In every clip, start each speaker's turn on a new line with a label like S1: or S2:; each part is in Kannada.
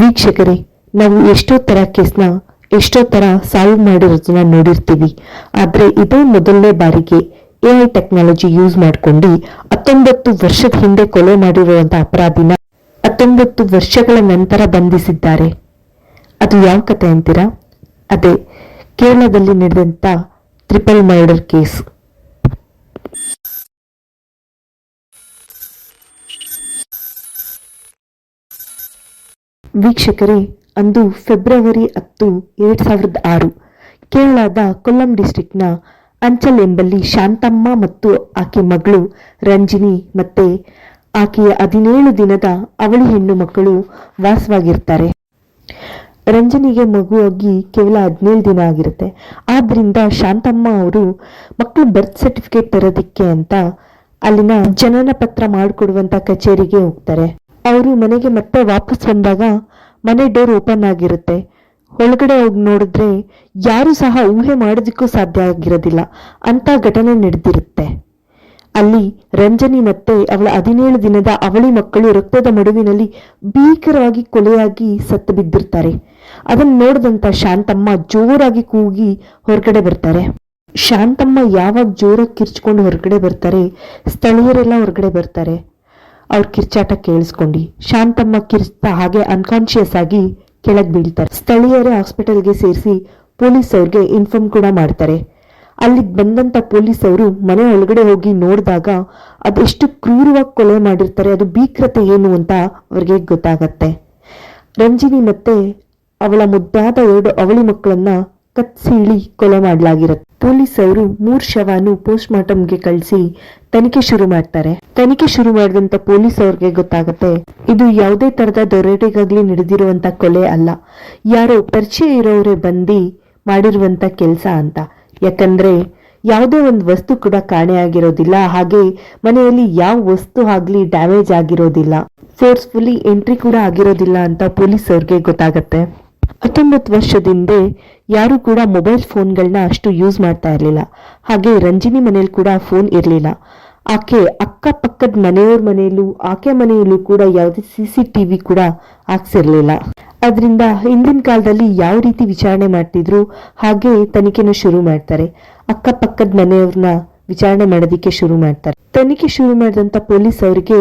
S1: ವೀಕ್ಷಕರೇ, ನಾವು ಎಷ್ಟೋ ತರ ಕೇಸ್ನ, ಎಷ್ಟೋ ತರ ಸಾಲ್ವ್ ಮಾಡಿರೋದನ್ನ ನೋಡಿರ್ತೀವಿ. ಆದರೆ ಇದೇ ಮೊದಲನೇ ಬಾರಿಗೆ ಎ ಐ ಟೆಕ್ನಾಲಜಿ ಯೂಸ್ ಮಾಡ್ಕೊಂಡು ಹತ್ತೊಂಬತ್ತು ವರ್ಷದ ಹಿಂದೆ ಕೊಲೆ ಮಾಡಿರುವಂಥ ಅಪರಾಧಿನ ಹತ್ತೊಂಬತ್ತು ವರ್ಷಗಳ ನಂತರ ಬಂಧಿಸಿದ್ದಾರೆ. ಅದು ಯಾವ ಕತೆ ಅಂತೀರಾ? ಅದೇ ಕೇರಳದಲ್ಲಿ ನಡೆದಂತ ಟ್ರಿಪಲ್ ಮರ್ಡರ್ ಕೇಸ್ ವೀಕ್ಷಕರೇ, ಅಂದು ಫೆಬ್ರವರಿ ಹತ್ತು, ಎರಡ್ ಸಾವಿರದ ಆರು. ಕೇರಳದ ಕೊಲ್ಲಂ ಡಿಸ್ಟ್ರಿಕ್ಟ್ನ ಅಂಚಲ್ ಎಂಬಲ್ಲಿ ಶಾಂತಮ್ಮ ಮತ್ತು ಆಕೆ ಮಗಳು ರಂಜಿನಿ ಮತ್ತೆ ಆಕೆಯ ಹದಿನೇಳು ದಿನದ ಅವಳಿ ಹೆಣ್ಣು ಮಕ್ಕಳು ವಾಸವಾಗಿರ್ತಾರೆ. ರಂಜನಿಗೆ ಮಗುವಾಗಿ ಕೇವಲ ಹದಿನೇಳು ದಿನ ಆಗಿರುತ್ತೆ. ಆದ್ದರಿಂದ ಶಾಂತಮ್ಮ ಅವರು ಮಕ್ಕಳು ಬರ್ತ್ ಸರ್ಟಿಫಿಕೇಟ್ ತರೋದಿಕ್ಕೆ ಅಂತ ಅಲ್ಲಿನ ಜನನ ಪತ್ರ ಮಾಡಿಕೊಡುವಂಥ ಕಚೇರಿಗೆ ಹೋಗ್ತಾರೆ. ಅವರು ಮನೆಗೆ ಮತ್ತೆ ವಾಪಸ್ ಬಂದಾಗ ಮನೆ ಡೋರ್ ಓಪನ್ ಆಗಿರುತ್ತೆ. ಒಳಗಡೆ ಹೋಗಿ ನೋಡಿದ್ರೆ ಯಾರು ಸಹ ಊಹೆ ಮಾಡೋದಕ್ಕೂ ಸಾಧ್ಯ ಆಗಿರೋದಿಲ್ಲ. ಅಂತ ಘಟನೆ ನಡೆದಿರುತ್ತೆ. ಅಲ್ಲಿ ರಂಜನಿ ಮತ್ತೆ ಅವಳ ಹದಿನೇಳು ದಿನದ ಅವಳಿ ಮಕ್ಕಳು ರಕ್ತದ ಮಡುವಿನಲ್ಲಿ ಭೀಕರವಾಗಿ ಕೊಲೆಯಾಗಿ ಸತ್ತು ಬಿದ್ದಿರ್ತಾರೆ. ಅದನ್ನ ನೋಡಿದಂಥ ಶಾಂತಮ್ಮ ಜೋರಾಗಿ ಕೂಗಿ ಹೊರಗಡೆ ಬರ್ತಾರೆ. ಶಾಂತಮ್ಮ ಯಾವಾಗ ಜೋರಾಗಿ ಕಿರ್ಚ್ಕೊಂಡು ಹೊರಗಡೆ ಬರ್ತಾರೆ, ಸ್ಥಳೀಯರೆಲ್ಲ ಹೊರಗಡೆ ಬರ್ತಾರೆ. ಅವ್ರ ಕಿರ್ಚಾಟ ಕೇಳಿಸ್ಕೊಂಡು. ಶಾಂತಮ್ಮ ಕಿರ್ಸ್ತಾ ಹಾಗೆ ಅನ್ಕಾನ್ಶಿಯಸ್ ಆಗಿ ಕೆಳಗೆ ಬೀಳ್ತಾರೆ. ಸ್ಥಳೀಯರೇ ಹಾಸ್ಪಿಟಲ್ಗೆ ಸೇರಿಸಿ ಪೊಲೀಸ್ ಅವ್ರಿಗೆ ಇನ್ಫಾರ್ಮ್ ಕೂಡ ಮಾಡ್ತಾರೆ. ಅಲ್ಲಿಗೆ ಬಂದಂತ ಪೊಲೀಸ್ ಅವರು ಮನೆ ಒಳಗಡೆ ಹೋಗಿ ನೋಡಿದಾಗ ಅದೆಷ್ಟು ಕ್ರೂರವಾಗಿ ಕೊಲೆ ಮಾಡಿರ್ತಾರೆ, ಅದು ಭೀಕ್ರತೆ ಏನು ಅಂತ ಅವ್ರಿಗೆ ಗೊತ್ತಾಗತ್ತೆ. ರಂಜಿನಿ ಮತ್ತೆ ಅವಳ ಮುದ್ದಾದ ಎರಡು ಅವಳಿ ಮಕ್ಕಳನ್ನ ಕತ್ಸೀಳಿ ಕೊಲೆ ಮಾಡಲಾಗಿರುತ್ತೆ. ಪೊಲೀಸರು ಮೂರ್ ಶವಾನು ಪೋಸ್ಟ್ ಮಾರ್ಟಮ್ಗೆ ಕಳಿಸಿ ತನಿಖೆ ಶುರು ಮಾಡ್ತಾರೆ. ತನಿಖೆ ಶುರು ಮಾಡಿದಂತ ಪೊಲೀಸ್ ಅವ್ರಿಗೆ ಗೊತ್ತಾಗತ್ತೆ, ಇದು ಯಾವುದೇ ತರದ ದೊರೆಡೆಗಾಗ್ಲಿ ನಡೆದಿರುವಂತ ಕೊಲೆ ಅಲ್ಲ. ಯಾರೋ ಪರಿಚಯ ಇರೋರೇ ಬಂದು ಮಾಡಿರುವಂತ ಕೆಲಸ ಅಂತ. ಯಾಕಂದ್ರೆ ಯಾವುದೇ ಒಂದು ವಸ್ತು ಕೂಡ ಕಾಣೆಯಾಗಿರೋದಿಲ್ಲ ಹಾಗೆ ಮನೆಯಲ್ಲಿ ಯಾವ ವಸ್ತು ಆಗ್ಲಿ ಡ್ಯಾಮೇಜ್ ಆಗಿರೋದಿಲ್ಲ. ಫೋರ್ಸ್ಫುಲಿ ಎಂಟ್ರಿ ಕೂಡ ಆಗಿರೋದಿಲ್ಲ ಅಂತ ಪೊಲೀಸ್ ಅವ್ರಿಗೆ ಗೊತ್ತಾಗತ್ತೆ. ಹತ್ತೊಂಬತ್ತು ವರ್ಷದಿಂದೆ ಯಾರು ಕೂಡ ಮೊಬೈಲ್ ಫೋನ್ಗಳನ್ನ ಅಷ್ಟು ಯೂಸ್ ಮಾಡ್ತಾ ಇರಲಿಲ್ಲ. ಹಾಗೆ ರಂಜಿನಿ ಮನೇಲಿ ಕೂಡ ಫೋನ್ ಇರಲಿಲ್ಲ. ಆಕೆ ಅಕ್ಕಪಕ್ಕದ ಮನೆಯವ್ರ ಮನೆಯಲ್ಲೂ, ಆಕೆ ಮನೆಯಲ್ಲೂ ಕೂಡ ಯಾವುದೇ ಸಿ ಸಿ ಟಿವಿ ಕೂಡ ಹಾಕ್ಸಿರ್ಲಿಲ್ಲ. ಅದರಿಂದ ಹಿಂದಿನ ಕಾಲದಲ್ಲಿ ಯಾವ ರೀತಿ ವಿಚಾರಣೆ ಮಾಡ್ತಿದ್ರು, ಹಾಗೆ ತನಿಖೆನ ಶುರು ಮಾಡ್ತಾರೆ. ಅಕ್ಕಪಕ್ಕದ ಮನೆಯವ್ರನ್ನ ವಿಚಾರಣೆ ಮಾಡೋದಿಕ್ಕೆ ಶುರು ಮಾಡ್ತಾರೆ. ತನಿಖೆ ಶುರು ಮಾಡಿದಂಥ ಪೊಲೀಸ್ ಅವರಿಗೆ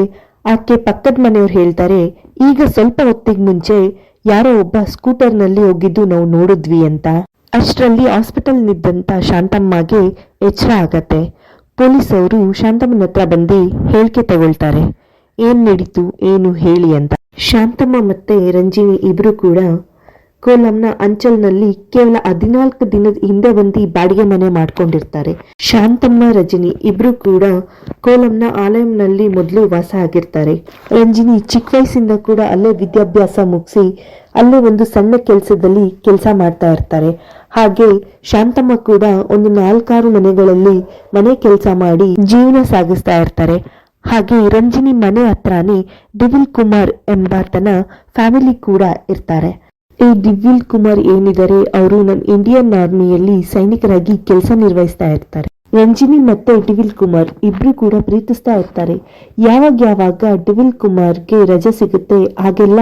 S1: ಆಕೆ ಪಕ್ಕದ ಮನೆಯವ್ರು ಹೇಳ್ತಾರೆ, ಈಗ ಸ್ವಲ್ಪ ಹೊತ್ತಿಗೆ ಮುಂಚೆ ಯಾರೋ ಒಬ್ಬ ಸ್ಕೂಟರ್ನಲ್ಲಿ ಹೋಗಿದ್ದು ನಾವು ನೋಡಿದ್ವಿ ಅಂತ. ಅಷ್ಟರಲ್ಲಿ ಹಾಸ್ಪಿಟಲ್ ನಿದ್ದಂತ ಶಾಂತಮ್ಮಗೆ ಎಚ್ಚರ ಆಗತ್ತೆ. ಪೊಲೀಸ್ ಅವರು ಶಾಂತಮ್ಮನ ಹತ್ರ ಬಂದು ಹೇಳಿಕೆ ತಗೊಳ್ತಾರೆ. ಏನ್ ನಡೀತು, ಏನು ಹೇಳಿ ಅಂತ. ಶಾಂತಮ್ಮ ಮತ್ತೆ ರಂಜಿನಿ ಇಬ್ರು ಕೂಡ ಕೋಲಂನ ಅಂಚಲ್ನಲ್ಲಿ ಕೇವಲ ಹದಿನಾಲ್ಕು ದಿನದ ಹಿಂದೆ ಬಂದು ಬಾಡಿಗೆ ಮನೆ ಮಾಡ್ಕೊಂಡಿರ್ತಾರೆ. ಶಾಂತಮ್ಮ, ರಜನಿ ಇಬ್ರು ಕೂಡ ಕೋಲಂನ ಆಲಯಂನಲ್ಲಿ ಮೊದಲು ವಾಸ ಆಗಿರ್ತಾರೆ. ರಂಜಿನಿ ಚಿಕ್ಕ ವಯಸ್ಸಿಂದ ಕೂಡ ಅಲ್ಲೇ ವಿದ್ಯಾಭ್ಯಾಸ ಮುಗಿಸಿ ಅಲ್ಲೇ ಒಂದು ಸಣ್ಣ ಕೆಲಸದಲ್ಲಿ ಕೆಲಸ ಮಾಡ್ತಾ ಇರ್ತಾರೆ. ಹಾಗೆ ಶಾಂತಮ್ಮ ಕೂಡ ಒಂದು ನಾಲ್ಕಾರು ಮನೆಗಳಲ್ಲಿ ಮನೆ ಕೆಲಸ ಮಾಡಿ ಜೀವನ ಸಾಗಿಸ್ತಾ ಇರ್ತಾರೆ. ಹಾಗೆ ರಂಜಿನಿ ಮನೆ ಹತ್ರನೇ ಡಿವಿಲ್ ಕುಮಾರ್ ಎಂಬಾತನ ಫ್ಯಾಮಿಲಿ ಕೂಡ ಇರ್ತಾರೆ. ಈ ದಿವ್ಯಲ್ ಕುಮಾರ್ ಏನಿದ್ದಾರೆ, ಅವರು ನಮ್ಮ ಇಂಡಿಯನ್ ಆರ್ಮಿಯಲ್ಲಿ ಸೈನಿಕರಾಗಿ ಕೆಲಸ ನಿರ್ವಹಿಸ್ತಾ ಇರ್ತಾರೆ. ರಂಜಿನಿ ಮತ್ತೆ ಡಿವಿಲ್ ಕುಮಾರ್ ಇಬ್ರು ಕೂಡ ಪ್ರೀತಿಸ್ತಾ ಇರ್ತಾರೆ. ಯಾವಾಗ ಯಾವಾಗ ಡಿವಿಲ್ ಕುಮಾರ್ಗೆ ರಜೆ ಸಿಗುತ್ತೆ, ಹಾಗೆಲ್ಲ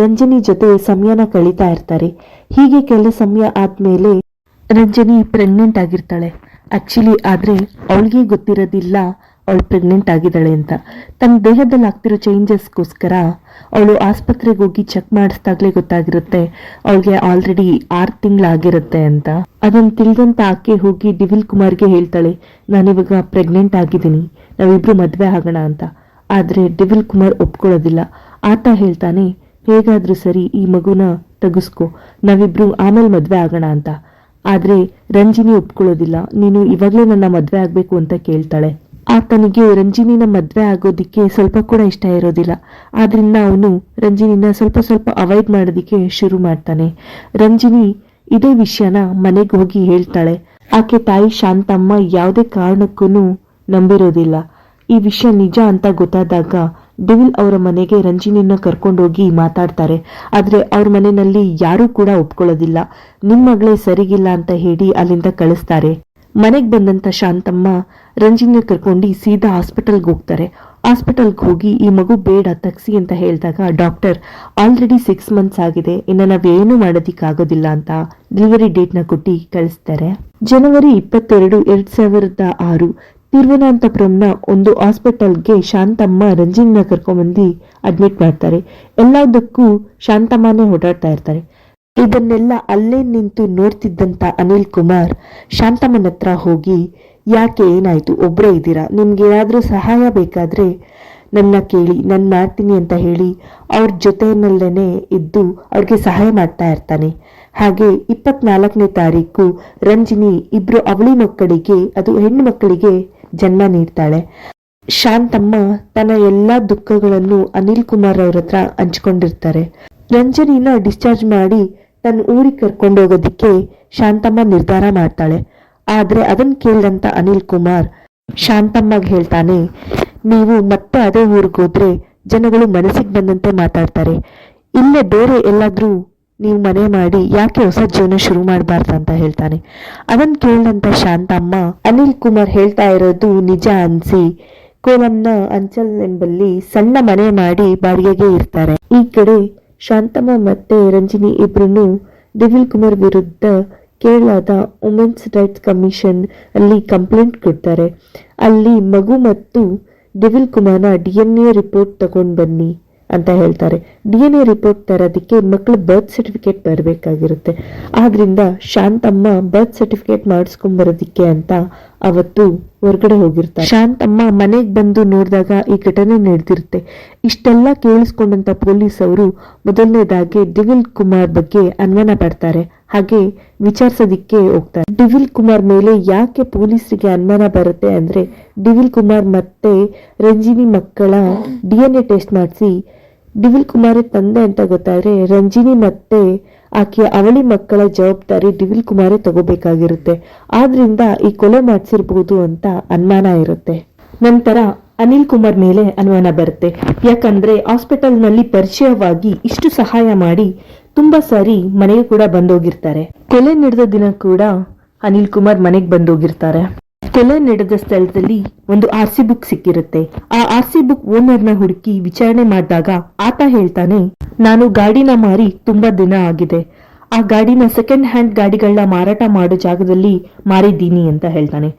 S1: ರಂಜನಿ ಜೊತೆ ಸಮಯನ ಕಳೀತಾ ಇರ್ತಾರೆ. ಹೀಗೆ ಕೆಲ ಸಮಯ ಆದ್ಮೇಲೆ ರಂಜನಿ ಪ್ರೆಗ್ನೆಂಟ್ ಆಗಿರ್ತಾಳೆ. ಆಕ್ಚುಲಿ ಆದ್ರೆ ಅವಳಿಗೆ ಗೊತ್ತಿರೋದಿಲ್ಲ ಅವಳು ಪ್ರೆಗ್ನೆಂಟ್ ಆಗಿದ್ದಾಳೆ ಅಂತ. ತನ್ನ ದೇಹದಲ್ಲಿ ಆಗ್ತಿರೋ ಚೇಂಜಸ್ಗೋಸ್ಕರ ಅವಳು ಆಸ್ಪತ್ರೆಗೆ ಹೋಗಿ ಚೆಕ್ ಮಾಡಿಸ್ದಾಗ್ಲೇ ಗೊತ್ತಾಗಿರುತ್ತೆ, ಅವಳಿಗೆ ಆಲ್ರೆಡಿ ಆರು ತಿಂಗಳಾಗಿರುತ್ತೆ ಅಂತ. ಅದನ್ನ ತಿಳಿದಂತ ಆಕೆ ಹೋಗಿ ದಿವಿಲ್ ಕುಮಾರ್ಗೆ ಹೇಳ್ತಾಳೆ, ನಾನಿವಾಗ ಪ್ರೆಗ್ನೆಂಟ್ ಆಗಿದ್ದೀನಿ, ನಾವಿಬ್ರು ಮದುವೆ ಆಗೋಣ ಅಂತ. ಆದ್ರೆ ಡಿವಿಲ್ ಕುಮಾರ್ ಒಪ್ಕೊಳ್ಳೋದಿಲ್ಲ. ಆತ ಹೇಳ್ತಾನೆ, ಹೇಗಾದರೂ ಸರಿ ಈ ಮಗುನ ತೆಗಿಸ್ಕೊ, ನಾವಿಬ್ರು ಆಮೇಲೆ ಮದುವೆ ಆಗೋಣ ಅಂತ. ಆದ್ರೆ ರಂಜಿನಿ ಒಪ್ಕೊಳ್ಳೋದಿಲ್ಲ, ನೀನು ಇವಾಗಲೇ ನನ್ನ ಮದುವೆ ಆಗಬೇಕು ಅಂತ ಕೇಳ್ತಾಳೆ. ಆತನಿಗೆ ರಂಜಿನಿನ ಮದುವೆ ಆಗೋದಿಕ್ಕೆ ಸ್ವಲ್ಪ ಕೂಡ ಇಷ್ಟ ಇರೋದಿಲ್ಲ. ಆದ್ರಿಂದ ಅವನು ರಂಜಿನಿನ ಸ್ವಲ್ಪ ಸ್ವಲ್ಪ ಅವಾಯ್ಡ್ ಮಾಡೋದಿಕ್ಕೆ ಶುರು ಮಾಡ್ತಾನೆ. ರಂಜಿನಿ ಇದೇ ವಿಷಯನ ಮನೆಗೆ ಹೋಗಿ ಹೇಳ್ತಾಳೆ. ಆಕೆ ತಾಯಿ ಶಾಂತಮ್ಮ ಯಾವುದೇ ಕಾರಣಕ್ಕೂ ನಂಬಿರೋದಿಲ್ಲ. ಈ ವಿಷಯ ನಿಜ ಅಂತ ಗೊತ್ತಾದಾಗ ಡಿವಿಲ್ ಅವರ ಮನೆಗೆ ರಂಜಿನಿನ ಕರ್ಕೊಂಡೋಗಿ ಮಾತಾಡ್ತಾರೆ. ಆದ್ರೆ ಅವ್ರ ಮನೆಯಲ್ಲಿ ಯಾರೂ ಕೂಡ ಒಪ್ಕೊಳ್ಳೋದಿಲ್ಲ. ನಿಮ್ಮ ಮಗಳೇ ಸರಿಗಿಲ್ಲ ಅಂತ ಹೇಳಿ ಅಲ್ಲಿಂದ ಕಳಿಸ್ತಾರೆ. ಮನೆಗೆ ಬಂದಂಥ ಶಾಂತಮ್ಮ ರಂಜಿನ ಕರ್ಕೊಂಡು ಸೀದಾ ಹಾಸ್ಪಿಟಲ್ಗೆ ಹೋಗ್ತಾರೆ. ಹಾಸ್ಪಿಟಲ್ಗೆ ಹೋಗಿ ಈ ಮಗು ಬೇಡ, ತಗ್ಸಿ ಅಂತ ಹೇಳಿದಾಗ ಡಾಕ್ಟರ್, ಆಲ್ರೆಡಿ ಸಿಕ್ಸ್ ಮಂತ್ಸ್ ಆಗಿದೆ, ಇನ್ನು ನಾವೇನು ಮಾಡೋದಕ್ಕಾಗೋದಿಲ್ಲ ಅಂತ ಡೆಲಿವರಿ ಡೇಟ್ನ ಕೊಟ್ಟು ಕಳಿಸ್ತಾರೆ. ಜನವರಿ ಇಪ್ಪತ್ತೆರಡು, ಎರಡು ಸಾವಿರದ ಆರು, ತಿರುವನಂತಪುರಂನ ಒಂದು ಹಾಸ್ಪಿಟಲ್ಗೆ ಶಾಂತಮ್ಮ ರಂಜಿನ ಕರ್ಕೊಂಡ್ಬಂದು ಅಡ್ಮಿಟ್ ಮಾಡ್ತಾರೆ. ಎಲ್ಲದಕ್ಕೂ ಶಾಂತಮ್ಮನೇ ಓಡಾಡ್ತಾ ಇರ್ತಾರೆ. ಇದನ್ನೆಲ್ಲ ಅಲ್ಲೇ ನಿಂತು ನೋಡ್ತಿದ್ದಂತ ಅನಿಲ್ ಕುಮಾರ್ ಶಾಂತಮ್ಮನ ಹತ್ರ ಹೋಗಿ, ಯಾಕೆ ಏನಾಯ್ತು? ಒಬ್ಬರೇ ಇದ್ದೀರಾ? ನಿಮ್ಗೆ ಏನಾದ್ರೂ ಸಹಾಯ ಬೇಕಾದ್ರೆ ನನ್ನ ಕೇಳಿ, ನಾನು ಮಾಡ್ತೀನಿ ಅಂತ ಹೇಳಿ ಅವ್ರ ಜೊತೆಯಲ್ಲೇನೆ ಇದ್ದು ಅವ್ರಿಗೆ ಸಹಾಯ ಮಾಡ್ತಾ ಇರ್ತಾನೆ. ಹಾಗೆ ಇಪ್ಪತ್ನಾಲ್ಕನೇ ತಾರೀಕು ರಂಜಿನಿ ಇಬ್ರು ಅವಳಿ ಮಕ್ಕಳಿಗೆ, ಅದು ಹೆಣ್ಣು ಮಕ್ಕಳಿಗೆ ಜನ್ಮ ನೀಡ್ತಾಳೆ. ಶಾಂತಮ್ಮ ತನ್ನ ಎಲ್ಲಾ ದುಃಖಗಳನ್ನು ಅನಿಲ್ ಕುಮಾರ್ ಅವ್ರ ಹತ್ರ ಹಂಚ್ಕೊಂಡಿರ್ತಾರೆ. ರಂಜನಿನ ಡಿಸ್ಚಾರ್ಜ್ ಮಾಡಿ ತನ್ನ ಊರಿಗೆ ಕರ್ಕೊಂಡು ಹೋಗೋದಿಕ್ಕೆ ಶಾಂತಮ್ಮ ನಿರ್ಧಾರ ಮಾಡ್ತಾಳೆ. ಆದ್ರೆ ಅದನ್ನ ಕೇಳಿದಂತ ಅನಿಲ್ ಕುಮಾರ್ ಶಾಂತಮ್ಮಗೆ ಹೇಳ್ತಾನೆ, ನೀವು ಮತ್ತೆ ಅದೇ ಊರಿಗೆ ಹೋದ್ರೆ ಜನಗಳು ಮನಸ್ಸಿಗೆ ಬಂದಂತೆ ಮಾತಾಡ್ತಾರೆ. ಇಲ್ಲೇ ಬೇರೆ ಎಲ್ಲಾದ್ರೂ ನೀವು ಮನೆ ಮಾಡಿ ಯಾಕೆ ಹೊಸ ಜೀವನ ಶುರು ಅಂತ ಹೇಳ್ತಾನೆ. ಅದನ್ನ ಕೇಳಿದಂತ ಶಾಂತಮ್ಮ ಅನಿಲ್ ಕುಮಾರ್ ಹೇಳ್ತಾ ಇರೋದು ನಿಜ ಅನ್ಸಿ ಕೋಲಂನ ಅಂಚಲ್ ಎಂಬಲ್ಲಿ ಸಣ್ಣ ಮನೆ ಮಾಡಿ ಬಾಡಿಗೆಗೆ ಇರ್ತಾರೆ. ಈ ಕಡೆ ಶಾಂತಮ್ಮ ಮತ್ತೆ ರಂಜಿನಿ ಇಬ್ಬರನ್ನು ದಿವಿಲ್ ಕುಮಾರ್ ವಿರುದ್ಧ ಕೇರಳದ ವುಮೆನ್ಸ್ ರೈಟ್ಸ್ ಕಮಿಷನ್ ಅಲ್ಲಿ ಕಂಪ್ಲೇಂಟ್ ಕೊಡ್ತಾರೆ. ಅಲ್ಲಿ ಮಗು ಮತ್ತು ದಿವಿಲ್ ಕುಮಾರ್ನ ಡಿ ಎನ್ ಎ ರಿಪೋರ್ಟ್ ತಗೊಂಡು ಬನ್ನಿ ಅಂತ ಹೇಳ್ತಾರೆ. ಡಿ ಎನ್ ಎ ರಿಪೋರ್ಟ್ ತರೋದಕ್ಕೆ ಮಕ್ಕಳ ಬರ್ತ್ ಸರ್ಟಿಫಿಕೇಟ್ ಬರಬೇಕಾಗಿರುತ್ತೆ ಆದ್ರಿಂದ ಶಾಂತಮ್ಮ ಬರ್ತ್ ಸರ್ಟಿಫಿಕೇಟ್ ಮಾಡಿಸ್ಕೊಂಡ್ ಬರೋದಿಕ್ಕೆ ಅಂತ ಅವತ್ತು ಹೊರಗಡೆ ಹೋಗಿರ್ತಾರೆ. ಶಾಂತಮ್ಮ ಮನೆಗೆ ಬಂದು ನೋಡಿದಾಗ ಈ ಘಟನೆ ನಡೆದಿರುತ್ತೆ. ಇಷ್ಟೆಲ್ಲ ಕೇಳಿಸ್ಕೊಂಡಂತ ಪೊಲೀಸ್ ಅವರು ಮೊದಲನೇದಾಗಿ ಡಿವಿಲ್ ಕುಮಾರ್ ಬಗ್ಗೆ ಅನುಮಾನ ಪಡ್ತಾರೆ. ಹಾಗೆ ವಿಚಾರಿಸೋದಿಕ್ಕೆ ಹೋಗ್ತಾರೆ. ಡಿವಿಲ್ ಕುಮಾರ್ ಮೇಲೆ ಯಾಕೆ ಪೊಲೀಸರಿಗೆ ಅನುಮಾನ ಬರುತ್ತೆ ಅಂದ್ರೆ ಡಿವಿಲ್ ಕುಮಾರ್ ಮತ್ತೆ ರಂಜಿನಿ ಮಕ್ಕಳ ಡಿ ಎನ್ ಎ ಟೆಸ್ಟ್ ಮಾಡಿಸಿ ಡಿವಿಲ್ ಕುಮಾರ್ ತಂದೆ ಅಂತ ಗೊತ್ತಾದ್ರೆ ರಂಜಿನಿ ಮತ್ತೆ ಆಕೆಯ ಅವಳಿ ಮಕ್ಕಳ ಜವಾಬ್ದಾರಿ ಡಿವಿಲ್ ಕುಮಾರೇ ತಗೋಬೇಕಾಗಿರುತ್ತೆ. ಆದ್ರಿಂದ ಈ ಕೊಲೆ ಮಾಡಿಸಿರ್ಬೋದು ಅಂತ ಅನುಮಾನ ಇರುತ್ತೆ. ನಂತರ ಅನಿಲ್ ಕುಮಾರ್ ಮೇಲೆ ಅನುಮಾನ ಬರುತ್ತೆ. ಯಾಕಂದ್ರೆ ಹಾಸ್ಪಿಟಲ್ನಲ್ಲಿ ಪರಿಚಯವಾಗಿ ಇಷ್ಟು ಸಹಾಯ ಮಾಡಿ ತುಂಬಾ ಸಾರಿ ಮನೆಗೆ ಕೂಡ ಬಂದೋಗಿರ್ತಾರೆ. ಕೊಲೆ ನಡೆದ ದಿನ ಕೂಡ ಅನಿಲ್ ಕುಮಾರ್ ಮನೆಗೆ ಬಂದೋಗಿರ್ತಾರೆ. ಕೊಲೆ ನಡೆದ ಸ್ಥಳದಲ್ಲಿ ಒಂದು ಆರ್ ಸಿ ಬುಕ್ ಸಿಕ್ಕಿರುತ್ತೆ. ಆ ಆರ್ ಸಿ ಬುಕ್ ಓನರ್ನ ಹುಡುಕಿ ವಿಚಾರಣೆ ಮಾಡಿದಾಗ ಆತ ಹೇಳ್ತಾನೆ, ನಾನು ಗಾಡಿನ ಮಾರಿ ತುಂಬಾ ದಿನ ಆಗಿದೆ. ಆ ಗಾಡಿನ ಸೆಕೆಂಡ್ ಹ್ಯಾಂಡ್ ಗಾಡಿಗಳನ್ನ ಮಾರಾಟ ಮಾಡೋ ಜಾಗದಲ್ಲಿ ಮಾರಿದ್ದೀನಿ ಅಂತ ಹೇಳ್ತಾನೆ.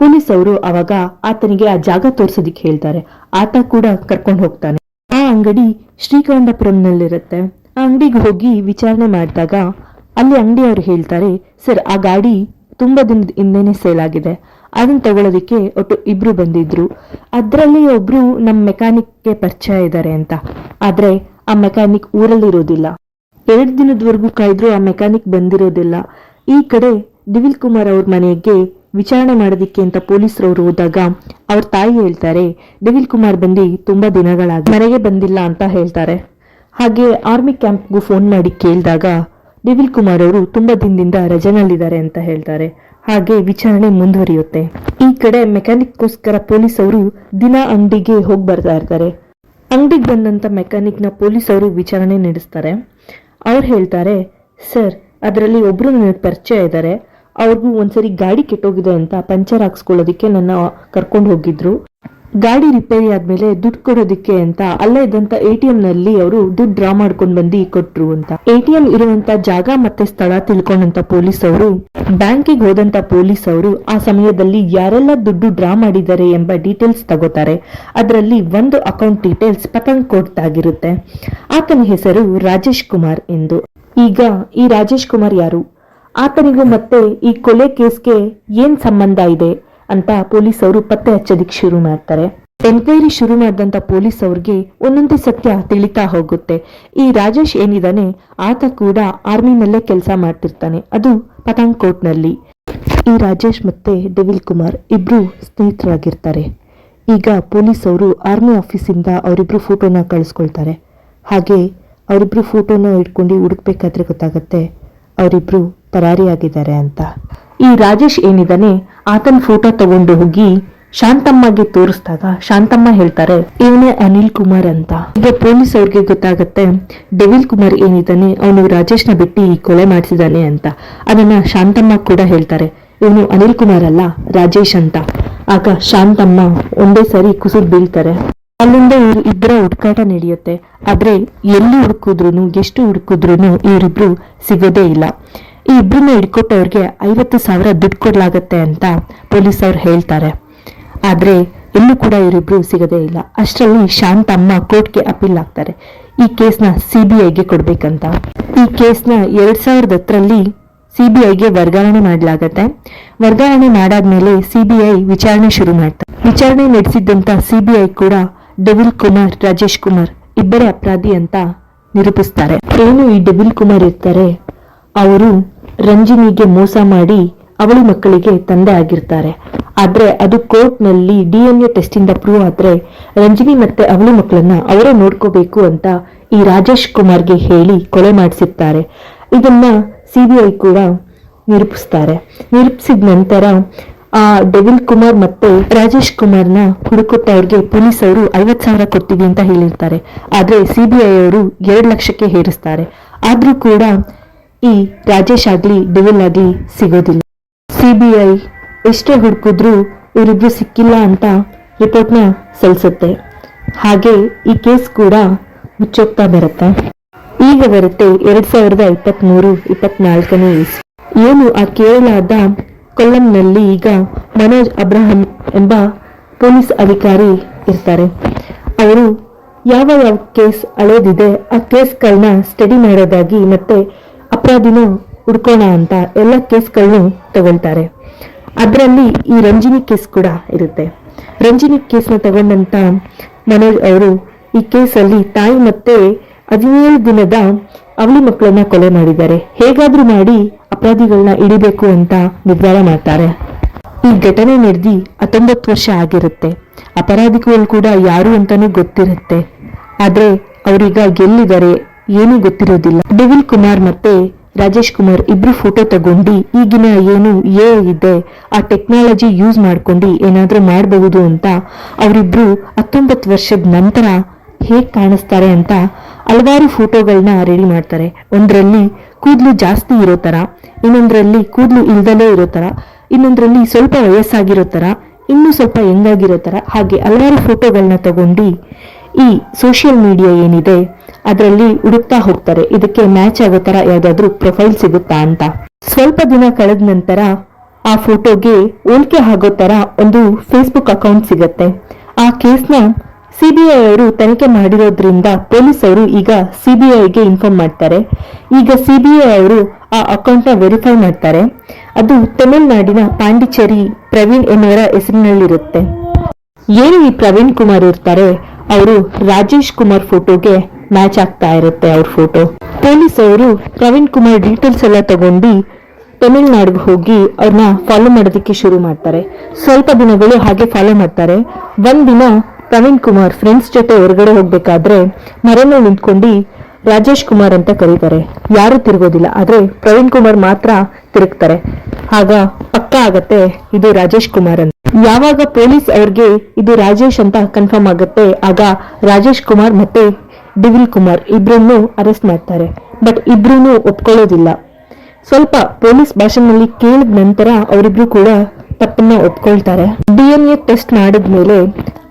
S1: ಪೊಲೀಸ್ ಅವರು ಅವಾಗ ಆತನಿಗೆ ಆ ಜಾಗ ತೋರ್ಸೋದಿಕ್ ಹೇಳ್ತಾರೆ. ಆತ ಕೂಡ ಕರ್ಕೊಂಡು ಹೋಗ್ತಾನೆ. ಆ ಅಂಗಡಿ ಶ್ರೀಕಂಠಪುರಂನಲ್ಲಿರುತ್ತೆ ಆ ಅಂಗಡಿಗೆ ಹೋಗಿ ವಿಚಾರಣೆ ಮಾಡಿದಾಗ ಅಲ್ಲಿ ಅಂಗಡಿಯವರು ಹೇಳ್ತಾರೆ, ಸರ್, ಆ ಗಾಡಿ ತುಂಬಾ ದಿನದ ಹಿಂದೆನೆ ಸೇಲ್ ಆಗಿದೆ. ಅದನ್ನ ತಗೊಳ್ಳೋದಿಕ್ಕೆ ಒಟ್ಟು ಇಬ್ರು ಬಂದಿದ್ರು. ಅದರಲ್ಲಿ ಒಬ್ರು ನಮ್ಮ ಮೆಕ್ಯಾನಿಕ್ಗೆ ಪರಿಚಯ ಇದ್ದಾರೆ ಅಂತ. ಆದ್ರೆ ಆ ಮೆಕ್ಯಾನಿಕ್ ಊರಲ್ಲಿರೋದಿಲ್ಲ ಎರಡು ದಿನದವರೆಗೂ ಕಾಯ್ದ್ರು ಆ ಮೆಕ್ಯಾನಿಕ್ ಬಂದಿರೋದಿಲ್ಲ. ಈ ಕಡೆ ದಿವಿಲ್ ಕುಮಾರ್ ಅವ್ರ ಮನೆಗೆ ವಿಚಾರಣೆ ಮಾಡೋದಿಕ್ಕೆ ಅಂತ ಪೊಲೀಸರವರು ಹೋದಾಗ ಅವ್ರ ತಾಯಿ ಹೇಳ್ತಾರೆ, ದಿವಿಲ್ ಕುಮಾರ್ ಬಂದು ತುಂಬಾ ದಿನಗಳಾಗಿ ಮನೆಗೆ ಬಂದಿಲ್ಲ ಅಂತ ಹೇಳ್ತಾರೆ. ಹಾಗೆ ಆರ್ಮಿ ಕ್ಯಾಂಪ್ಗೂ ಫೋನ್ ಮಾಡಿ ಕೇಳಿದಾಗ ದಿವಿಲ್ ಕುಮಾರ್ ಅವರು ತುಂಬಾ ದಿನದಿಂದ ರಜೆನಲ್ಲಿದ್ದಾರೆ ಅಂತ ಹೇಳ್ತಾರೆ. ಹಾಗೆ ವಿಚಾರಣೆ ಮುಂದುವರಿಯುತ್ತೆ. ಈ ಕಡೆ ಮೆಕ್ಯಾನಿಕ್ಗೋಸ್ಕರ ಪೊಲೀಸ್ ಅವರು ದಿನ ಅಂಗಡಿಗೆ ಹೋಗಿ ಬರ್ತಾ ಇರ್ತಾರೆ. ಅಂಗಡಿಗೆ ಬಂದಂತ ಮೆಕ್ಯಾನಿಕ್ನ ಪೊಲೀಸ್ ಅವರು ವಿಚಾರಣೆ ನಡೆಸ್ತಾರೆ. ಅವ್ರು ಹೇಳ್ತಾರೆ, ಸರ್, ಅದರಲ್ಲಿ ಒಬ್ರು ನನಗೆ ಪರಿಚಯ ಇದ್ದಾರೆ ಅವ್ರಿಗೂ ಒಂದ್ಸರಿ ಗಾಡಿ ಕೆಟ್ಟೋಗಿದೆ ಅಂತ ಪಂಚರ್ ಹಾಕ್ಸ್ಕೊಳ್ಳೋದಿಕ್ಕೆ ನನ್ನ ಕರ್ಕೊಂಡು ಹೋಗಿದ್ರು. ಗಾಡಿ ರಿಪೇರಿ ಆದ್ಮೇಲೆ ದುಡ್ಡು ಕೊಡೋದಿಕ್ಕೆ ಅಂತ ಅಲ್ಲೇ ಇದ್ದಂತ ಎ ಟಿ ಎಂ ನಲ್ಲಿ ಅವರು ದುಡ್ಡು ಡ್ರಾ ಮಾಡ್ಕೊಂಡ್ ಬಂದು ಕೊಟ್ರು ಅಂತ. ಎ ಟಿ ಎಂ ಇರುವಂತ ಜಾಗ ಮತ್ತೆ ಸ್ಥಳ ತಿಳ್ಕೊಂಡಂತ ಪೊಲೀಸ್ ಅವರು ಬ್ಯಾಂಕಿಗೆ ಹೋದಂತ ಪೊಲೀಸ್ ಅವರು ಆ ಸಮಯದಲ್ಲಿ ಯಾರೆಲ್ಲ ದುಡ್ಡು ಡ್ರಾ ಮಾಡಿದ್ದಾರೆ ಎಂಬ ಡೀಟೇಲ್ಸ್ ತಗೋತಾರೆ. ಅದರಲ್ಲಿ ಒಂದು ಅಕೌಂಟ್ ಡೀಟೇಲ್ಸ್ ಪತಂಗ್ ಕೊಡ್ತಾಗಿರುತ್ತೆ ಆತನ ಹೆಸರು ರಾಜೇಶ್ ಕುಮಾರ್ ಎಂದು. ಈಗ ಈ ರಾಜೇಶ್ ಕುಮಾರ್ ಯಾರು? ಆತನಿಗೂ ಮತ್ತೆ ಈ ಕೊಲೆ ಕೇಸ್ಗೆ ಏನ್ ಸಂಬಂಧ ಇದೆ? ಅಂತ ಪೊಲೀಸ್ ಅವರು ಪತ್ತೆ ಹಚ್ಚೋದಿಕ್ ಶುರು ಮಾಡ್ತಾರೆ. ಎನ್ಕ್ವೈರಿ ಶುರು ಮಾಡಿದಂತ ಪೊಲೀಸ್ ಅವ್ರಿಗೆ ಒಂದೊಂದೇ ಸತ್ಯ ತಿಳಿತಾ ಹೋಗುತ್ತೆ. ಈ ರಾಜೇಶ್ ಏನಿದಾನೆ, ಆತ ಕೂಡ ಆರ್ಮಿನಲ್ಲೇ ಕೆಲಸ ಮಾಡ್ತಿರ್ತಾನೆ. ಅದು ಪತಾಂಗ್ನಲ್ಲಿ ಈ ರಾಜೇಶ್ ಮತ್ತೆ ಡೆವಿಲ್ ಕುಮಾರ್ ಇಬ್ರು ಸ್ನೇಹಿತರಾಗಿರ್ತಾರೆ. ಈಗ ಪೊಲೀಸ್ ಅವರು ಆರ್ಮಿ ಆಫೀಸಿಂದ ಅವರಿಬ್ರು ಫೋಟೋನ ಕಳಿಸ್ಕೊಳ್ತಾರೆ. ಹಾಗೆ ಅವರಿಬ್ರು ಫೋಟೋನ ಇಟ್ಕೊಂಡು ಹುಡುಕ್ಬೇಕಾದ್ರೆ ಗೊತ್ತಾಗತ್ತೆ, ಅವರಿಬ್ರು ಪರಾರಿಯಾಗಿದ್ದಾರೆ ಅಂತ. ಈ ರಾಜೇಶ್ ಏನಿದಾನೆ ಆತನ ಫೋಟೋ ತಗೊಂಡು ಹೋಗಿ ಶಾಂತಮ್ಮಗೆ ತೋರಿಸ್ದಾಗ ಶಾಂತಮ್ಮ ಹೇಳ್ತಾರೆ, ಇವನೇ ಅನಿಲ್ ಕುಮಾರ್ ಅಂತ. ಈಗ ಪೊಲೀಸ್ ಅವ್ರಿಗೆ ಗೊತ್ತಾಗತ್ತೆ, ಡೆವಿಲ್ ಕುಮಾರ್ ಏನಿದ್ದಾನೆ, ಅವನು ರಾಜೇಶ್ನ ಬಿಟ್ಟು ಕೊಲೆ ಮಾಡಿಸಿದಾನೆ ಅಂತ. ಅದನ್ನ ಶಾಂತಮ್ಮ ಕೂಡ ಹೇಳ್ತಾರೆ, ಇವನು ಅನಿಲ್ ಕುಮಾರ್ ಅಲ್ಲ, ರಾಜೇಶ್ ಅಂತ. ಆಗ ಶಾಂತಮ್ಮ ಒಂದೇ ಸರಿ ಕುಸಿದ್ ಬೀಳ್ತಾರೆ. ಅಲ್ಲಿಂದ ಇವರು ಇಬ್ಬರ ಹುಡುಕಾಟ ನಡೆಯುತ್ತೆ, ಆದ್ರೆ ಎಲ್ಲಿ ಹುಡುಕಿದ್ರು ಎಷ್ಟು ಹುಡುಕಿದ್ರು ಇವರಿಬ್ರು ಸಿಗೋದೇ ಇಲ್ಲ. ಈ ಇಬ್ಬರನ್ನ ಹಿಡ್ಕೊಟ್ಟವ್ರಿಗೆ ಐವತ್ತು ಸಾವಿರ ದುಡ್ಡು ಕೊಡಲಾಗತ್ತೆ ಅಂತ ಪೊಲೀಸ್ ಅವ್ರು ಹೇಳ್ತಾರೆ. ಆದರೆ ಎಲ್ಲೂ ಕೂಡ ಇವರಿಬ್ರು ಸಿಗದೇ ಇಲ್ಲ. ಅಷ್ಟರಲ್ಲಿ ಶಾಂತಮ್ಮ ಕೋರ್ಟ್ಗೆ ಅಪೀಲ್ ಆಗ್ತಾರೆ. ಈ ಕೇಸ್ನ ಸಿಬಿಐಗೆ ಕೊಡಬೇಕಂತ. ಈ ಕೇಸ್ನ ಎರಡ್ ಸಾವಿರದ ಹತ್ತರಲ್ಲಿ ಸಿಬಿಐಗೆ ವರ್ಗಾವಣೆ ಮಾಡಲಾಗತ್ತೆ. ವರ್ಗಾವಣೆ ಮಾಡಾದ್ಮೇಲೆ ಸಿಬಿಐ ವಿಚಾರಣೆ ಶುರು ಮಾಡ್ತಾರೆ ವಿಚಾರಣೆ ನಡೆಸಿದ್ದಂತ ಸಿಬಿಐ ಕೂಡ ಡೆವಿಲ್ ಕುಮಾರ್, ರಾಜೇಶ್ ಕುಮಾರ್ ಇಬ್ಬರೇ ಅಪರಾಧಿ ಅಂತ ನಿರೂಪಿಸ್ತಾರೆ. ಏನು ಈ ಡೆವಿಲ್ ಕುಮಾರ್ ಇರ್ತಾರೆ? ಅವರು ರಂಜಿನಿಗೆ ಮೋಸ ಮಾಡಿ ಅವಳಿ ಮಕ್ಕಳಿಗೆ ತಂದೆ ಆಗಿರ್ತಾರೆ. ಆದ್ರೆ ಅದು ಕೋರ್ಟ್ನಲ್ಲಿ ಡಿ ಎನ್ ಎ ಟೆಸ್ಟ್ ಇಂದ ಪ್ರೂವ್ ಆದ್ರೆ ರಂಜಿನಿ ಮತ್ತೆ ಅವಳಿ ಮಕ್ಕಳನ್ನ ಅವರೇ ನೋಡ್ಕೋಬೇಕು ಅಂತ ಈ ರಾಜೇಶ್ ಕುಮಾರ್ಗೆ ಹೇಳಿ ಕೊಲೆ ಮಾಡಿಸಿರ್ತಾರೆ. ಇದನ್ನ ಸಿಬಿಐ ಕೂಡ ನಿರೂಪಿಸ್ತಾರೆ. ನಿರೂಪಿಸಿದ ನಂತರ ಆ ಡೆವಿಲ್ ಕುಮಾರ್ ಮತ್ತೆ ರಾಜೇಶ್ ಕುಮಾರ್ನ ಹುಡುಕುತ್ತವ್ರಿಗೆ ಪೊಲೀಸ್ ಅವರು ಐವತ್ ಸಾವಿರ ಕೊಡ್ತೀವಿ ಅಂತ ಹೇಳಿರ್ತಾರೆ. ಆದ್ರೆ ಸಿಬಿಐ ಅವರು ಎರಡು ಲಕ್ಷಕ್ಕೆ ಹೇರಿಸ್ತಾರೆ ಆದ್ರೂ ಕೂಡ ಈ ರಾಜೇಶ್ ಆಗ್ಲಿ, ಡಿವಿಲ್ ಆಗ್ಲಿ ಸಿಗೋದಿಲ್ಲ. ಸಿಬಿಐ ಎಷ್ಟೇ ಹುಡುಕಿದ್ರು ಇವರಿಬ್ರು ಸಿಕ್ಕಿಲ್ಲ ಅಂತ ರಿಪೋರ್ಟ್ನ ಸಲ್ಲಿಸುತ್ತೆ ಹಾಗೆ ಈ ಕೇಸ್ ಕೂಡ ಮುಚ್ಚೋಗ್ತಾ ಬರುತ್ತೆ. ಈಗ ಬರುತ್ತೆ ಎರಡ್ ಸಾವಿರದ ಇಪ್ಪತ್ತ್ ಮೂರು ಇಪ್ಪತ್ನಾಲ್ಕನೇ ಇಸ್ವಿ. ಏನು ಆ ಕೇರಳದ ಕೊಲ್ಲಂನಲ್ಲಿ ಈಗ ಮನೋಜ್ ಅಬ್ರಹಂ ಎಂಬ ಪೊಲೀಸ್ ಅಧಿಕಾರಿ ಇರ್ತಾರೆ. ಅವರು ಯಾವ ಯಾವ ಕೇಸ್ ಅಳೆದಿದೆ, ಆ ಕೇಸ್ಗಳನ್ನ ಸ್ಟಡಿ ಮಾಡೋದಾಗಿ ಮತ್ತೆ ಅಪರಾಧಿನ ಹುಡ್ಕೋಣ ಅಂತ ಎಲ್ಲ ಕೇಸ್ಗಳನ್ನು ತಗೊಳ್ತಾರೆ. ಅದರಲ್ಲಿ ಈ ರಂಜಿನಿ ಕೇಸ್ ಕೂಡ ಇರುತ್ತೆ. ರಂಜಿನಿ ಕೇಸ್ನ ತಗೊಂಡಂತ ಮನೋಜ್ ಅವರು ಈ ಕೇಸಲ್ಲಿ ತಾಯಿ ಮತ್ತೆ ಹದಿನೇಳು ದಿನದ ಅವಳಿ ಮಕ್ಕಳನ್ನ ಕೊಲೆ ಮಾಡಿದ್ದಾರೆ. ಹೇಗಾದ್ರೂ ಮಾಡಿ ಅಪರಾಧಿಗಳನ್ನ ಹಿಡಿಬೇಕು ಅಂತ ನಿರ್ಧಾರ ಮಾಡ್ತಾರೆ. ಈ ಘಟನೆ ನಡೆದಿ ಹತ್ತೊಂಬತ್ತು ವರ್ಷ ಆಗಿರುತ್ತೆ. ಅಪರಾಧಿಗಳು ಕೂಡ ಯಾರು ಅಂತಾನೂ ಗೊತ್ತಿರುತ್ತೆ. ಆದ್ರೆ ಅವರೀಗ ಎಲ್ಲಿದ್ದಾರೆ ಏನೂ ಗೊತ್ತಿರೋದಿಲ್ಲ. ಡೆವಿಲ್ ಕುಮಾರ್ ಮತ್ತೆ ರಾಜೇಶ್ ಕುಮಾರ್ ಇಬ್ರು ಫೋಟೋ ತಗೊಂಡು ಈಗಿನ ಏನು ಏ ಇದೆ ಆ ಟೆಕ್ನಾಲಜಿ ಯೂಸ್ ಮಾಡ್ಕೊಂಡು ಏನಾದ್ರೂ ಮಾಡಬಹುದು ಅಂತ ಅವರಿಬ್ರು ಹತ್ತೊಂಬತ್ತು ವರ್ಷದ ನಂತರ ಹೇಗ್ ಕಾಣಿಸ್ತಾರೆ ಅಂತ ಹಲವಾರು ಫೋಟೋಗಳನ್ನ ರೆಡಿ ಮಾಡ್ತಾರೆ. ಒಂದ್ರಲ್ಲಿ ಕೂದಲು ಜಾಸ್ತಿ ಇರೋ ತರ, ಇನ್ನೊಂದ್ರಲ್ಲಿ ಕೂದಲು ಇಲ್ದಲೇ ಇರೋ ತರ, ಇನ್ನೊಂದ್ರಲ್ಲಿ ಸ್ವಲ್ಪ ವಯಸ್ಸಾಗಿರೋ ತರ, ಇನ್ನೂ ಸ್ವಲ್ಪ ಹೆಂಗಾಗಿರೋ ತರ, ಹಾಗೆ ಹಲವಾರು ಫೋಟೋಗಳನ್ನ ತಗೊಂಡು ಈ ಸೋಷಿಯಲ್ ಮೀಡಿಯಾ ಏನಿದೆ ಅದರಲ್ಲಿ ಹುಡುಕ್ತಾ ಹೋಗ್ತಾರೆ. ಇದಕ್ಕೆ ಮ್ಯಾಚ್ ಆಗೋ ತರ ಯಾವ್ದಾದ್ರು ಪ್ರೊಫೈಲ್ ಸಿಗುತ್ತಾ ಅಂತ. ಸ್ವಲ್ಪ ದಿನ ಕಳೆದ ನಂತರ ಆ ಫೋಟೋಗೆ ಹೋಲಿಕೆ ಆಗೋ ತರ ಒಂದು ಫೇಸ್ಬುಕ್ ಅಕೌಂಟ್ ಸಿಗತ್ತೆ. ಆ ಕೇಸ್ನ ಸಿಬಿಐ ಅವರು ತನಿಖೆ ಮಾಡಿರೋದ್ರಿಂದ ಪೊಲೀಸರು ಈಗ ಸಿಬಿಐಗೆ ಇನ್ಫಾರ್ಮ್ ಮಾಡ್ತಾರೆ. ಈಗ ಸಿಬಿಐ ಅವರು ಆ ಅಕೌಂಟ್ನ ವೆರಿಫೈ ಮಾಡ್ತಾರೆ. ಅದು ತಮಿಳುನಾಡಿನ ಪಾಂಡಿಚೇರಿ ಪ್ರವೀಣ್ ಎನ್ನುವರ ಹೆಸರಿನಲ್ಲಿರುತ್ತೆ. ಏನು ಈ ಪ್ರವೀಣ್ ಕುಮಾರ್ ಇರ್ತಾರೆ? ಅವರು ರಾಜೇಶ್ ಕುಮಾರ್ ಫೋಟೋಗೆ ಮ್ಯಾಚ್ ಆಗ್ತಾ ಇರುತ್ತೆ ಅವ್ರ ಫೋಟೋ ಪೊಲೀಸ್ ಅವರು ಪ್ರವೀಣ್ ಕುಮಾರ್ ಡೀಟೇಲ್ಸ್ ಎಲ್ಲ ತಗೊಂಡು ತಮಿಳ್ನಾಡಿಗೆ ಹೋಗಿ ಅವ್ರನ್ನ ಫಾಲೋ ಮಾಡೋದಕ್ಕೆ ಶುರು ಮಾಡ್ತಾರೆ. ಸ್ವಲ್ಪ ದಿನಗಳು ಹಾಗೆ ಫಾಲೋ ಮಾಡ್ತಾರೆ. ಒಂದಿನ ಪ್ರವೀಣ್ ಕುಮಾರ್ ಫ್ರೆಂಡ್ಸ್ ಜೊತೆ ಹೊರಗಡೆ ಹೋಗ್ಬೇಕಾದ್ರೆ ಮರನ ನಿಂತ್ಕೊಂಡು ರಾಜೇಶ್ ಕುಮಾರ್ ಅಂತ ಕರೀತಾರೆ. ಯಾರು ತಿರುಗೋದಿಲ್ಲ, ಆದ್ರೆ ಪ್ರವೀಣ್ ಕುಮಾರ್ ಮಾತ್ರ ತಿರುಗ್ತಾರೆ. ಆಗ ಪಕ್ಕ ಆಗತ್ತೆ ಇದು ರಾಜೇಶ್ ಕುಮಾರ್ ಅಂತ. ಯಾವಾಗ ಪೊಲೀಸ್ ಅವ್ರಿಗೆ ಇದು ರಾಜೇಶ್ ಅಂತ ಕನ್ಫರ್ಮ್ ಆಗುತ್ತೆ, ಆಗ ರಾಜೇಶ್ ಕುಮಾರ್ ಮತ್ತೆ ಡಿವಿಲ್ ಕುಮಾರ್ ಇಬ್ರನ್ನು ಅರೆಸ್ಟ್ ಮಾಡ್ತಾರೆ. ಬಟ್ ಇಬ್ರು ಒಪ್ಕೊಳ್ಳೋದಿಲ್ಲ. ಸ್ವಲ್ಪ ಪೊಲೀಸ್ ಭಾಷೆನಲ್ಲಿ ಕೇಳಿದ ನಂತರ ಅವರಿಬ್ರು ಕೂಡ ತಪ್ಪನ್ನ ಒಪ್ಕೊಳ್ತಾರೆ. ಡಿ ಎನ್ ಎ ಟೆಸ್ಟ್ ಮಾಡಿದ್ಮೇಲೆ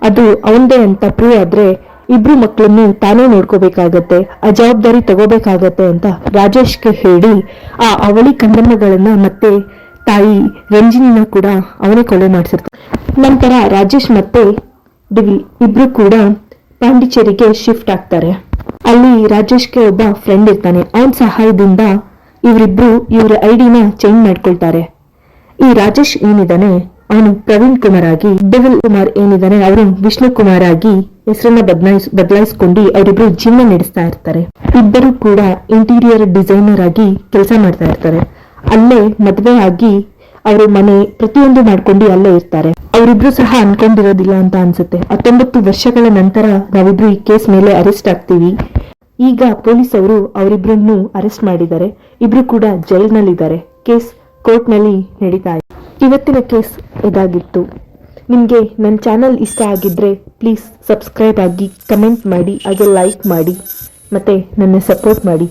S1: ಅದು ಅವಂದೇ ಅಂತ ಪ್ರೂವ್ ಆದ್ರೆ ಇಬ್ರು ಮಕ್ಕಳನ್ನು ತಾನೇ ನೋಡ್ಕೋಬೇಕಾಗತ್ತೆ, ಆ ಜವಾಬ್ದಾರಿ ತಗೋಬೇಕಾಗತ್ತೆ ಅಂತ ರಾಜೇಶ್ಗೆ ಹೇಳಿ ಆ ಅವಳಿ ಕಂದಮ್ಮಗಳನ್ನ ಮತ್ತೆ ತಾಯಿ ರಂಜಿನಿನ ಕೂಡ ಅವನೇ ಕೊಲೆ ಮಾಡಿಸಿರ್ತಾರೆ. ನಂತರ ರಾಜೇಶ್ ಮತ್ತೆ ಡಿವಿ ಇಬ್ರು ಕೂಡ ಪಾಂಡಿಚೇರಿಗೆ ಶಿಫ್ಟ್ ಆಗ್ತಾರೆ. ಅಲ್ಲಿ ರಾಜೇಶ್ಗೆ ಒಬ್ಬ ಫ್ರೆಂಡ್ ಇರ್ತಾನೆ. ಅವನ ಸಹಾಯದಿಂದ ಇವರಿಬ್ರು ಇವರ ಐಡಿನ ಚೇಂಜ್ ಮಾಡ್ಕೊಳ್ತಾರೆ. ಈ ರಾಜೇಶ್ ಏನಿದ್ದಾನೆ ಅವನು ಪ್ರವೀಣ್ ಕುಮಾರ್ ಆಗಿ ಡೆವಿಲ್ ಕುಮಾರ್ ಏನಿದ್ದಾನೆ ಅವರು ವಿಷ್ಣು ಕುಮಾರ್ ಆಗಿ ಹೆಸರನ್ನ ಬದಲಾಯಿಸ್, ಬದಲಾಯಿಸ್ಕೊಂಡು ಅವರಿಬ್ರು ಜೀವನ ನಡೆಸ್ತಾ ಇರ್ತಾರೆ. ಇಬ್ಬರು ಕೂಡ ಇಂಟೀರಿಯರ್ ಡಿಸೈನರ್ ಆಗಿ ಕೆಲಸ ಮಾಡ್ತಾ ಇರ್ತಾರೆ. ಅಲ್ಲೇ ಮದುವೆ ಆಗಿ ಅವರು ಮನೆ ಪ್ರತಿಯೊಂದು ಮಾಡ್ಕೊಂಡು ಅಲ್ಲೇ ಇರ್ತಾರೆ. ಅವರಿಬ್ರು ಸಹ ಅನ್ಕೊಂಡಿರೋದಿಲ್ಲ ಅಂತ ಅನ್ಸುತ್ತೆ. ಹತ್ತೊಂಬತ್ತು ವರ್ಷಗಳ ನಂತರ ನಾವಿಬ್ರು ಈ ಕೇಸ್ ಮೇಲೆ ಅರೆಸ್ಟ್ ಆಗ್ತೀವಿ. ಈಗ ಪೊಲೀಸ್ ಅವರು ಅವರಿಬ್ರನ್ನು ಅರೆಸ್ಟ್ ಮಾಡಿದ್ದಾರೆ. ಇಬ್ರು ಕೂಡ ಜೈಲ್ನಲ್ಲಿದ್ದಾರೆ. ಕೇಸ್ ಕೋರ್ಟ್ನಲ್ಲಿ ನಡೀತಾ ಇವತ್ತಿನ ಕೇಸ್ ಇದಾಗಿತ್ತು. ನಿಮಗೆ ನನ್ನ ಚಾನಲ್ ಇಷ್ಟ ಆಗಿದ್ರೆ ಪ್ಲೀಸ್ ಸಬ್ಸ್ಕ್ರೈಬ್ ಆಗಿ ಕಮೆಂಟ್ ಮಾಡಿ, ಹಾಗೆ ಲೈಕ್ ಮಾಡಿ, ಮತ್ತು ನನ್ನ ಸಪೋರ್ಟ್ ಮಾಡಿ.